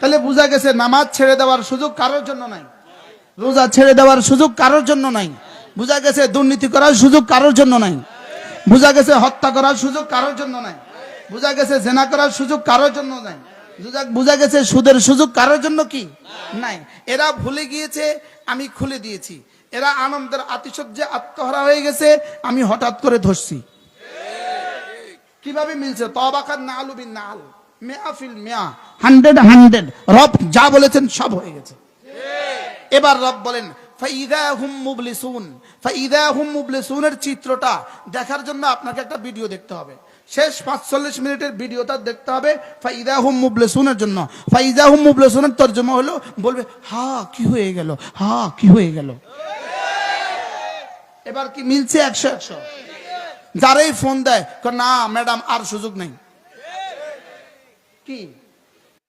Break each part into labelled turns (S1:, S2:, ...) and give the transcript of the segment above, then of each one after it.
S1: তাহলে বোঝা গেছে নামাজ ছেড়ে দেওয়ার সুযোগ কারোর জন্য নাই। রোজা ছেড়ে দেওয়ার সুযোগ কারোর জন্য নাই। বোঝা গেছে দুর্নীতি করার সুযোগ কারোর জন্য নাই। বোঝা গেছে হত্যা করার সুযোগ কারোর জন্য নাই। বোঝা গেছে জেনা করার সুযোগ কারোর জন্য নাই। বুঝা- গেছে সুদের সুযোগ কারোর জন্য কি? নাই। এরা ভুলে গিয়েছে, আমি খুলে দিয়েছি। এরা আনন্দের আতিশয্যে আত্মহারা হয়ে গেছে, আমি হঠাৎ করে ধরছি। কীভাবে মিলছে? তবাকার না আলু বিন না আল মেয়া ফিল মেয়া। Hundred hundred. রব যা বলেছেন সব হয়ে গেছে। এবার রব বলেন মুবলিসুনের চিত্রটা দেখার জন্য আপনাকে একটা ভিডিও দেখতে হবে। শেষ পাঁচচল্লিশ মিনিটের ভিডিওটা দেখতে হবে ফাইদা হুম মুবলিসুনের জন্য। ফাইদা হুম মুবলিসুনের তর্জমা হলো বলবে হা কি হয়ে গেল? হা কি হয়ে গেল? এবার কি মিলছে একশো একশো? যারাই ফোন দেয় না ম্যাডাম আর সুযোগ নেই। কি?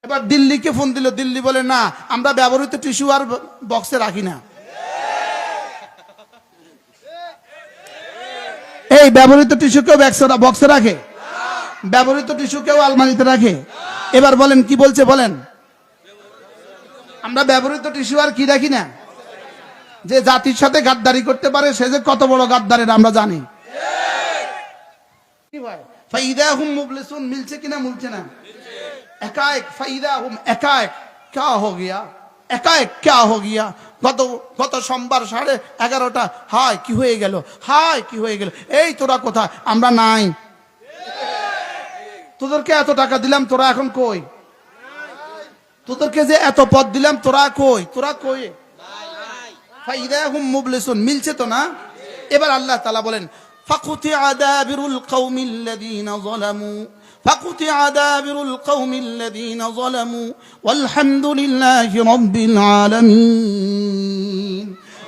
S1: এবার দিল্লিকে ফোন দিল, দিল্লি বলে, না, আমরা ব্যবহৃত টিস্যু আর বক্সে রাখি না। এই ব্যবহৃত টিস্যু কেউ বক্সে রাখে? ব্যবহৃত টিস্যু কেউ আলমারিতে রাখে? এবার বলেন, কি বলছে বলেন? আমরা ব্যবহৃত টিস্যু আর কি রাখি না? যে জাতির সাথে গাদ্দারি করতে পারে, সে যে কত বড় গাদ্দারের, আমরা জানি। কি ভাই? হুম মুবলিসুন, মিলছে কিনা, মিলছে না? একায়েক ফাইদা হুম একায়েক, ক্যা হো গিয়া? একায়েক ক্যা হো গিয়া? গত গত সোমবার সাড়ে এগারোটা। হায়, কি হয়ে গেল? হায়, কি হয়ে গেল? এই তোরা কথা আমরা নাই। তোদেরকে এত টাকা দিলাম, তোরা এখন কই? তোদেরকে যে এত পদ দিলাম, তোরা কই? তোরা কই? ফাইদা হুম মুবলিসুন। মিলছে তো না? এবার আল্লাহ তালা বলেন ফাকুতি আদাবিরুল কৌমিল্লাদিন জলামু فقطع دابر القوم الذين ظلموا والحمد لله رب العالمين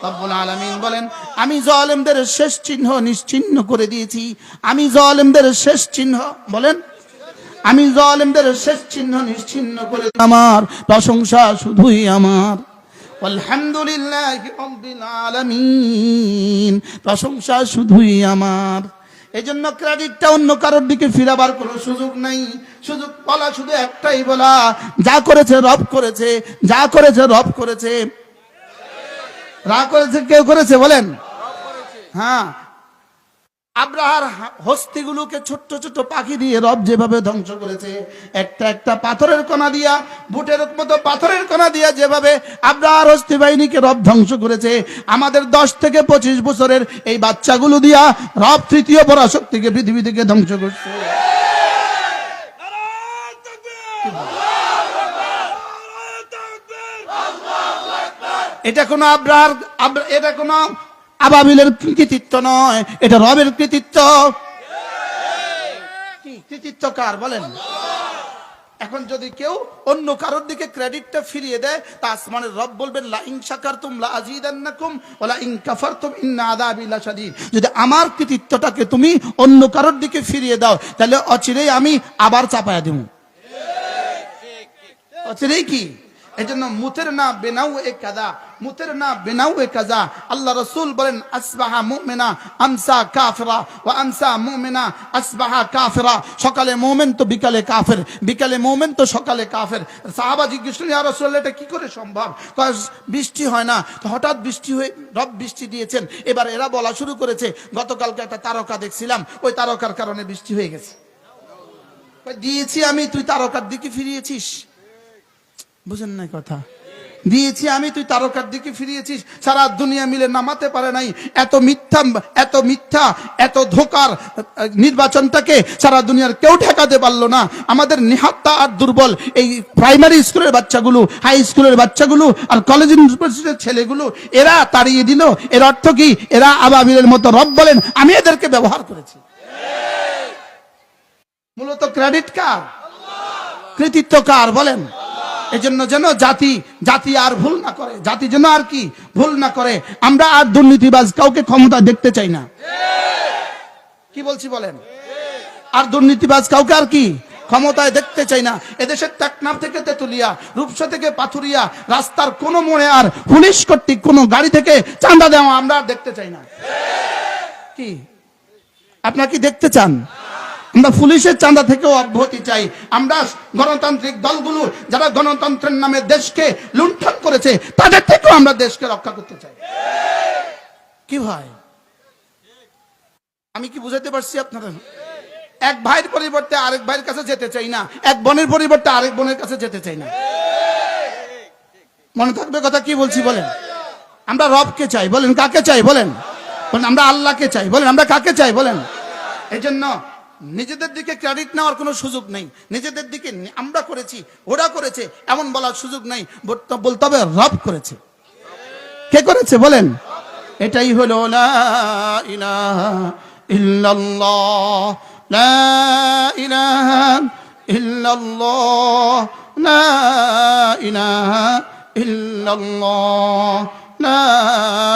S1: রব্বুল আলামিন বলেন আমি জালেমদের শেষ চিহ্ন নিশ্চিহ্ন করে দিয়েছি আমি জালেমদের শেষ চিহ্ন বলেন আমি জালেমদের শেষ চিহ্ন নিশ্চিহ্ন করে আমার প্রশংসা শুধুই আমার আলহামদুলিল্লাহ রব্বিল আলামিন প্রশংসা শুধুই আমার এই জন্য ক্রেডিটটা অন্য কারোর দিকে ফিরাবার কোনো সুযোগ নাই। সুযোগ বলা শুধু একটাই বলা, যা করেছে রব করেছে, যা করেছে রব করেছে। রা করেছে, কেউ করেছে বলেন? হ্যাঁ আব্রাহার হস্তিগুলোকে ছোট্ট ছোট্ট পাখি দিয়ে রব যেভাবে ধ্বংস করেছে, একটা একটা পাথরের কণা দিয়া, বুটের মতো পাথরের কণা দিয়া যেভাবে আব্রাহার হস্তি বাহিনীকে রব ধ্বংস করেছে, আমাদের দশ থেকে পঁচিশ বছরের এই বাচ্চাগুলো দিয়া রব তৃতীয় পরাশক্তিকে পৃথিবী থেকে ধ্বংস করছে। এটা কোনো আব্রাহার এটা কোনো আবাবিলের কৃতিত্ব নয়, এটা রবের কৃতিত্ব। কৃতিত্ব কার বলেন? এখন যদি কেউ অন্য কারোর দিকে ক্রেডিটটা ফিরিয়ে দেয়, তা আসমানের রব বলবেন লা ইন শাকারতুম লা আযীদান্নাকুম ওয়া লা ইন কাফারতুম ইন্না আযাবি লাশাদীদ। যদি আমার কৃতিত্বটাকে তুমি অন্য কারোর দিকে ফিরিয়ে দাও, তাহলে অচিরেই আমি আবার চাপায়া দেব। অচিরেই কি? এজন্য মুথের না বেনাউ এ কাদা মুথের না বেনাউ এ কাজা আল্লাহ রসুল বলেন, আসবাহা মুমিনা, আমসা কাফরা ও আমসা মুমিনা, আসবাহা কাফরা। সকালে মোমেন তো বিকালে কাফের, বিকালে মোমেন তো সকালে কাফের। সাহাবা জিজ্ঞেস ইয়া রাসূলুল্লাহ, এটা কি করে সম্ভব? বৃষ্টি হয় না। তো হঠাৎ বৃষ্টি হয়ে, রব বৃষ্টি দিয়েছেন। এবার এরা বলা শুরু করেছে, গতকালকে একটা তারকা দেখছিলাম, ওই তারকার কারণে বৃষ্টি হয়ে গেছে। দিয়েছি আমি, তুই তারকার দিকে ফিরিয়েছিস? বুঝেন নাই কথা। দিয়েছি আমি, তুই তারকার দিকে ফিরিয়েছিস। সারা দুনিয়া মিলে নামাতে পারে নাই। এত মিথ্যা এত মিথ্যা, এত ধোকার নির্বাচনটাকে সারা দুনিয়ার কেউ ঠেকাতে পারল না। আমাদের নিহাত্তা আর দুর্বল এই প্রাইমারি স্কুলের বাচ্চাগুলো, হাই স্কুলের বাচ্চাগুলো আর কলেজ ইউনিভার্সিটির ছেলেগুলো, এরা তাড়িয়ে দিল। এর অর্থ কি? এরা আবাবিলের মতো রব বলেন, আমি এদেরকে ব্যবহার করেছি। মূলত ক্রেডিট কার কৃতিত্ব কার বলেন? এজন্য যেন জাতি জাতি আর ভুল না করে। জাতি যেন আর কি ভুল না করে। আমরা আর দুর্নীতিবাজ কাউকে ক্ষমতা দেখতে চাই না। কি বলছি বলেন? আর দুর্নীতিবাজ কাউকে আর কি ক্ষমতায় দেখতে চাই না। এদেশের টেকনাফ থেকে তেতুলিয়া, রূপসা থেকে পাথুরিয়া, রাস্তার কোনো মোড়ে আর পুলিশ কর্তৃক কোনো গাড়ি থেকে চাঁদা দেওয়া আমরা আর দেখতে চাই না। কি? আপনার কি দেখতে চান? আমরা পুলিশের চাঁদা থেকেও অব্যাহতি চাই। আমরা গণতান্ত্রিক দলগুলো যারা গণতন্ত্রের নামে দেশকে লুণ্ঠন করেছে, তাদের থেকেও আমরা দেশকে রক্ষা করতে চাই। কি ভাই? আমি কি বুঝাতে পারছি আপনারা এক ভাইয়ের পরিবর্তে আরেক ভাইয়ের কাছে যেতে চাই না। এক বোনের পরিবর্তে আরেক বোনের কাছে যেতে চাই না। মনে থাকবে কথা কি বলছি বলেন? আমরা রবকে চাই, বলেন কাকে চাই বলেন? বলেন আমরা আল্লাহকে চাই, বলেন আমরা কাকে চাই বলেন? এই জন্য নিজেদের দিকে ক্রেডিট নেওয়ার কোনো সুযোগ নেই। নিজেদের দিকে আমরা করেছি, ওরা করেছে, এমন বলার সুযোগ নেই। বলতে- হবে রব করেছে। কে করেছে বলেন? এটাই হলো লা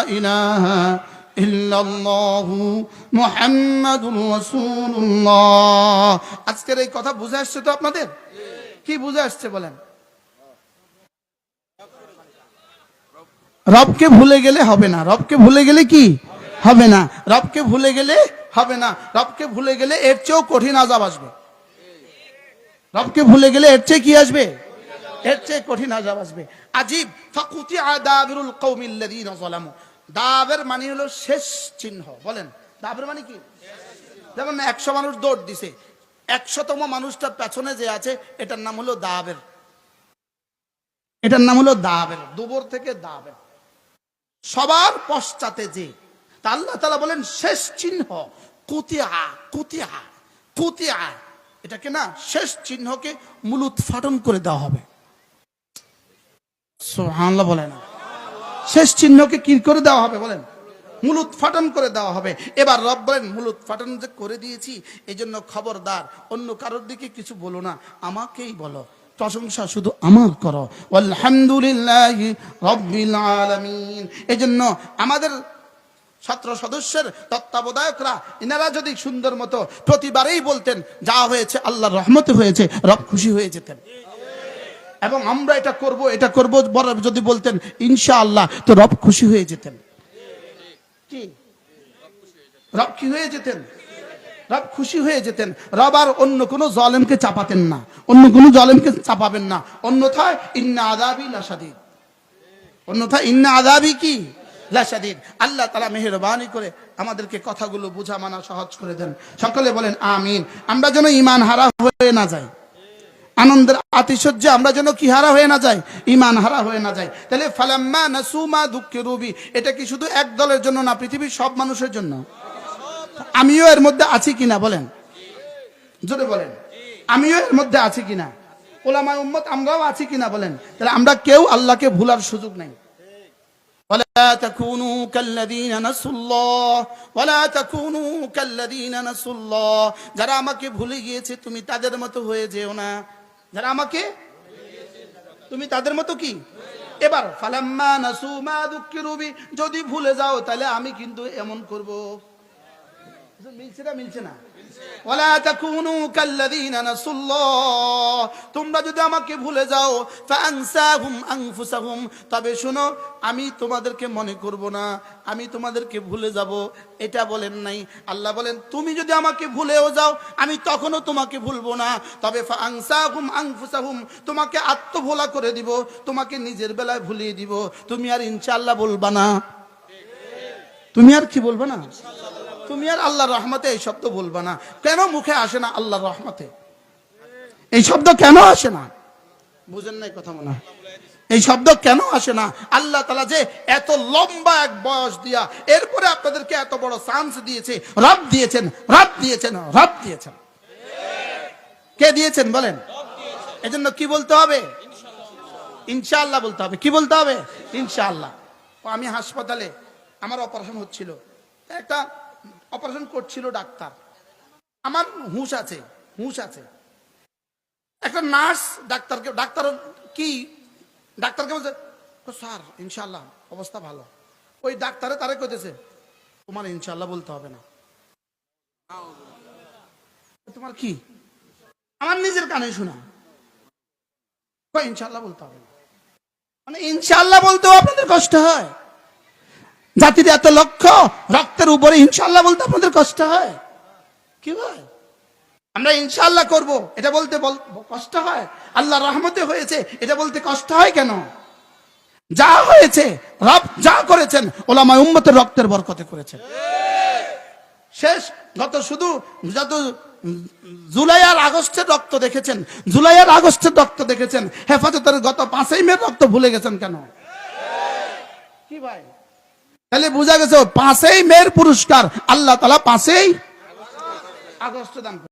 S1: ইলাহা আজকের এই কথা বুঝে আসছে তো আপনাদের? কি বুঝে আসছে বলেন? রবকে ভুলে গেলে হবে না। রবকে ভুলে গেলে কি? হবে না। রবকে ভুলে গেলে হবে না। রবকে ভুলে গেলে এর চেয়েও কঠিন আজাব আসবে। রবকে ভুলে গেলে এর চেয়ে কি আসবে? এর চেয়ে কঠিন আজাব আসবে। আজিব ফাকুতি আদাবিরুল কৌমিল্লাযীনা যালামু। দাবের মানে হলো শেষ চিহ্ন। বলেন, দাবের মানে কি? যেমন একশো মানুষ দৌড় দিছে, একশোতম মানুষটার পেছনে যে আছে, এটার নাম হলো দাবের। এটার নাম হলো দাবের দুবর থেকে দাবের। সবার পশ্চাতে যে, তা আল্লাহ তালা বলেন, শেষ চিহ্ন কুতিয়া কুতিয়া কুতিয়া এটাকে না, শেষ চিহ্নকে মূল উৎফাটন করে দেওয়া হবে। বলে না শেষ চিহ্নকে কি করে দেওয়া হবে বলেন? মূল উৎফাটন করে দেওয়া হবে। এবার রব বলেন মূল উৎফাটন যে করে দিয়েছি এই জন্য খবরদার। অন্য কারোর দিকে কিছু বলো না, আমাকেই বলো। প্রশংসা শুধু আমার করো। আলহামদুলিল্লাহ রব্বিল আলামিন। এই জন্য আমাদের ছাত্র সদস্যের তত্ত্বাবধায়করা এনারা যদি সুন্দর মতো প্রতিবারেই বলতেন, যা হয়েছে আল্লাহর রহমতে হয়েছে, রব খুশি হয়ে যেতেন। এবং আমরা এটা করব এটা করব, বড় যদি বলতেন, ইনশাআল্লাহ, তো রব খুশি হয়ে যেতেন। কি? রব কি হয়ে যেতেন? রব খুশি হয়ে যেতেন। রব আর অন্য কোনো জলেমকে চাপাতেন না। অন্য কোনো জলেমকে চাপাবেন না। অন্যথায় ইন্না আদাবি লাসাদিদ অন্যথায় ইন্না আদাবি কি? লাসাদিদ আল্লাহ তালা মেহরবানি করে আমাদেরকে কথাগুলো বোঝা মানা সহজ করে দেন। সকলে বলেন, আমিন। আমরা যেন ইমান হারা হয়ে না যাই। আনন্দের আতিশয্যে আমরা যেন কি হারা হয়ে না যাই ইমান হারা হয়ে না যাই তাহলে ফালাম্মা নাসুমা দুঃখে রুবি এটা কি শুধু এক দলের জন্য না পৃথিবীর সব মানুষের জন্য আমিও এর মধ্যে আছি কিনা বলেন জোরে বলেন আমিও এর মধ্যে আছি কিনা ওলামায় উম্মত আমরাও আছি কিনা বলেন তাহলে আমরা কেউ আল্লাহকে ভুলার সুযোগ নাই ولا تكونوا كالذين نسوا الله ولا تكونوا كالذين نسوا الله যারা আমাকে ভুলে গিয়েছে তুমি তাদের মতো হয়ে যেও না যারা আমাকে তুমি তাদের মতো কি? এবার, ফালাম্মা নাসু মা দুঃখিরু বি, যদি ভুলে যাও, তাহলে আমি কিন্তু এমন করব। মিলছে না মিলছে না। ওয়ালা তাকুনু যদি আমাকে ভুলে যাও, ফাআনসাহুম আনফুসাহুম। তবে শুনো, আমি তোমাদেরকে মনে করব না, আমি তোমাদেরকে ভুলে যাব। এটা বলেন নাই। আল্লাহ বলেন, তুমি যদি আমাকে ভুলেও যাও, আমি তখনও তোমাকে ভুলবো না। তবে ফাআনসাহুম আনফুসাহুম, তোমাকে আত্মভোলা করে দিব, তোমাকে নিজের বেলায় ভুলিয়ে দিব। তুমি আর ইনশাআল্লাহ বলবা না। তুমি আর কি বলবে না? তুমি আর আল্লাহর রহমতে এই শব্দ বলবা না। কেন মুখে আসে না আল্লাহর রহমতে? এই শব্দ কেন আসে না? বুঝেন নাই কথা মনে হয়। এই শব্দ কেন আসে না? আল্লাহ তালা যে এত লম্বা এক বয়স দিয়া এরপরে আপনাদেরকে এত বড় চান্স দিয়েছে, রব দিয়েছেন রব দিয়েছেন রব দিয়েছেন। কে দিয়েছেন বলেন? এজন্য কি বলতে হবে? ইনশাআল্লাহ বলতে হবে। কি বলতে হবে? ইনশাআল্লাহ। আমি হাসপাতালে, আমার অপারেশন হচ্ছিল। একটা অপারেশন করছিল ডাক্তার। আমার হুঁশ আছে হুঁশ আছে। একটা নার্স ডাক্তারকে ডাক্তার কি? ডাক্তারকে বলছে স্যার ইনশাল্লাহ অবস্থা ভালো। ওই ডাক্তারে তারে কইতেছে, তোমার ইনশাল্লাহ বলতে হবে না। তোমার কি? আমার নিজের কানে শোনা। ইনশাল্লাহ বলতে হবে না। মানে ইনশাল্লাহ বলতেও আপনাদের কষ্ট হয়। জাতির এত লক্ষ্য, রক্তের উপরে ইনশাল্লাহ বলতে আপনাদের কষ্ট হয়। কি হয়? আমরা ইনশাল্লাহ করব, এটা বলতে বল- কষ্ট হয়। আল্লাহ রহমতে হয়েছে, এটা বলতে কষ্ট হয় কেন? যা হয়েছে, রব যা করেছেন, ওলামায় উম্মতের রক্তের বরকতে করেছেন। শেষ গত শুধু, যত জুলাই আর আগস্টের রক্ত দেখেছেন, জুলাই আর আগস্টের রক্ত দেখেছেন, হেফাজতের গত পাঁচই মের রক্ত ভুলে গেছেন কেন? কি ভাই? তাহলে বোঝা গেছে পাঁচেই মেয়ের পুরস্কার আল্লাহ তালা পাঁচেই আগস্ট দান।